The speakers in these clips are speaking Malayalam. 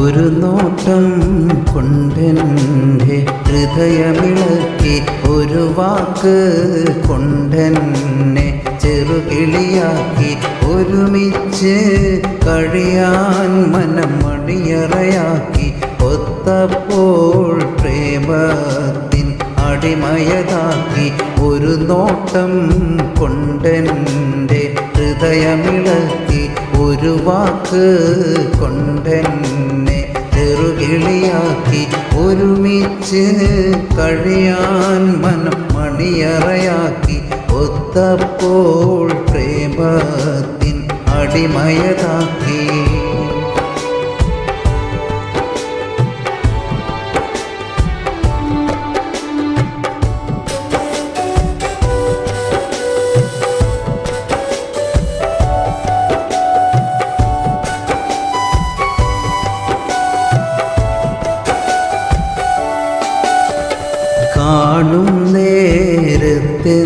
ഒരു നോട്ടം കൊണ്ടെന്റെ ഹൃദയമിളക്കി ഒരു വാക്ക് കൊണ്ടെന്നെ ചെറുകിളിയാക്കി ഒരുമിച്ച് കഴിയാൻ മനം മണിയറയാക്കി ഒത്തപ്പോൾ പ്രേമത്തിൻ അടിമയതാക്കി ഒരു നോട്ടം കൊണ്ടെന്റെ ഹൃദയമിളക്കി ഒരു വാക്ക് കൊണ്ടെന്നെ ചെറുകിളിയാക്കി ഒരുമിച്ച് കഴിയാൻ മനം മണിയറയാക്കി. ഒത്തപ്പോൾ പ്രേമത്തിൻ അടിമയതാക്കി.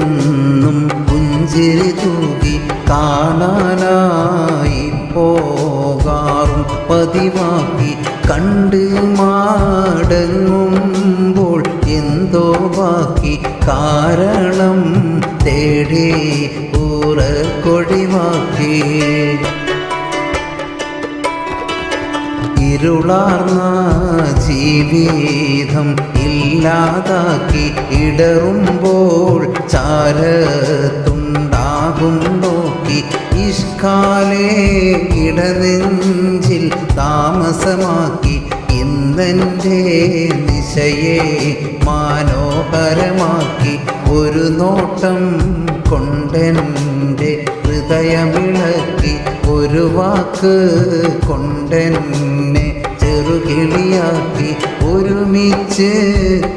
നേരത്തെന്നും പുഞ്ചിരി തൂകി കാണാനായി പോകാറും. പതിവാക്കി കണ്ട് മാടങ്ങുമ്പോൾ എന്തോ ബാക്കി കാരണം തേടി ഊറക്കൊഴിവാക്കി ഇരുളാർന്ന ജീവിതം ഇല്ലാതാക്കി ഇടറുമ്പോൾ ചാരത്തുണ്ടാകും നോക്കി. ഇഷ്കാലേ ഇടനെഞ്ചിൽ താമസമാക്കി ഇന്നെന്റെ നിശയെ മനോഹരമാക്കി. ഒരു നോട്ടം കൊണ്ടെന്റെ ഹൃദയമിളക്കി. ഒരു വാക്ക് കൊണ്ടെന്നെ ചെറുകിളിയാക്കി ഒരുമിച്ച്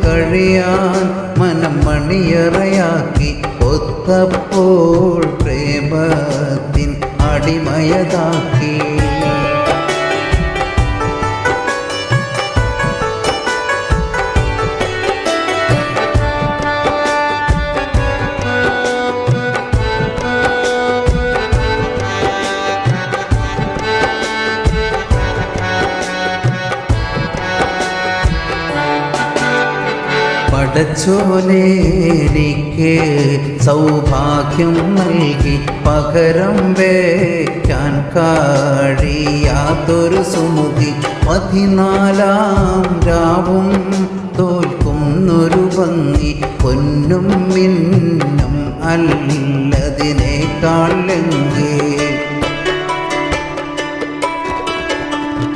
കഴിയാൻ മനം മണിയറയാക്കി. ഒത്തപ്പോൾ പ്രേമത്തിൻ അടിമയതാക്കി. പടച്ചോലേക്ക് സൗഭാഗ്യം നൽകി പകരം വേക്കാൻ കാഴിയാത്തൊരു സുമുഖി പതിനാലാം രാവും തോൽക്കുന്നൊരു ഭംഗി. പൊന്നും മിന്നും അല്ലതിനേക്കാൾ ലംഘേ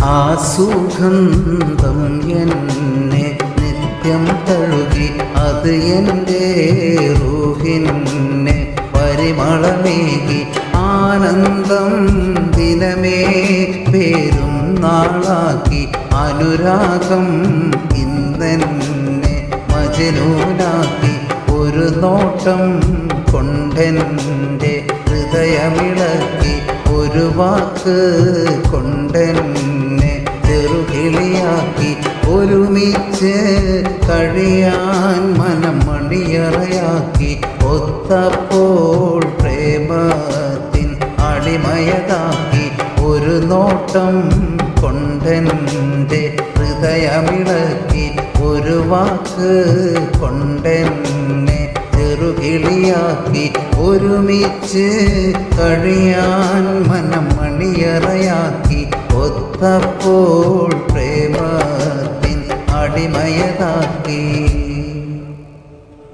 ആ സുഗന്ധം എന്നെ നിത്യം തഴുകി അത് എന്റെ റൂഹിനെ പരിമളമേകി ആനന്ദം ദിനമേ പേരും നാളാക്കി അനുരാഗം ഇന്നെന്നെ മജനൂനാക്കി ഒരു നോട്ടം കൊണ്ടെന്റെ ഹൃദയമിളക്കി ഒരു വാക്ക് കൊണ്ടെന്നെ ചെറുകിളിയാക്കി ഒരുമിച്ച് കഴിയാൻ മനം മണിയറയാക്കി ഒത്തപ്പോൾ പ്രേമത്തിൻ അടിമയതാക്കി ഒരു നോട്ടം കൊണ്ടെന്റെ ഹൃദയമിളക്കി ഒരു വാക്ക് കൊണ്ടെന്നെ ചെറുകിളിയാക്കി ഒരുമിച്ച് കഴിയാൻ മനം മണിയറയാക്കി ഒത്തപ്പോൾ പ്രേമത്തിൻ അടിമയതാക്കി.